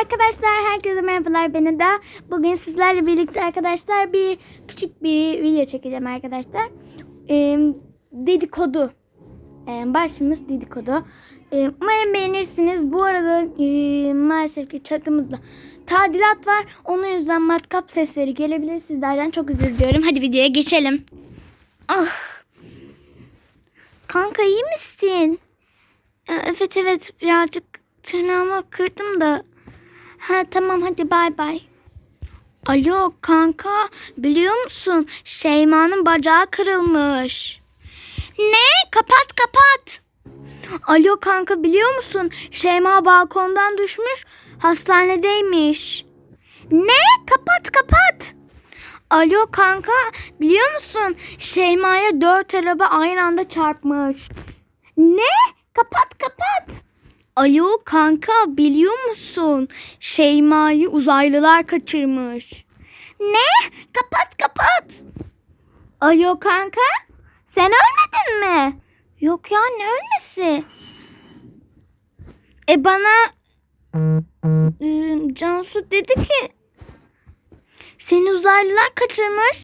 Arkadaşlar herkese merhabalar ben Eda. Bugün sizlerle birlikte arkadaşlar bir küçük bir video çekeceğim arkadaşlar. Ee, dedikodu. Ee, başımız dedikodu. Ee, umarım beğenirsiniz. Bu arada e, maalesef ki çatımızda tadilat var. Onun yüzden matkap sesleri gelebilir. Sizlerden çok özür diliyorum. Hadi videoya geçelim. Ah. Kanka iyi misin? Ee, Evet evet birazcık tırnağımı kırdım da. Ha tamam hadi bay bay. Alo kanka biliyor musun Şeyma'nın bacağı kırılmış. Ne? Kapat kapat. Alo kanka biliyor musun Şeyma balkondan düşmüş hastanedeymiş. Ne? Kapat kapat. Alo kanka biliyor musun Şeyma'ya dört araba aynı anda çarpmış. Ne? Kapat. Alo kanka biliyor musun? Şeyma'yı uzaylılar kaçırmış. Ne? Kapat kapat. Alo kanka sen ölmedin mi? Yok ya ne ölmesi? E bana ıı, Cansu dedi ki seni uzaylılar kaçırmış.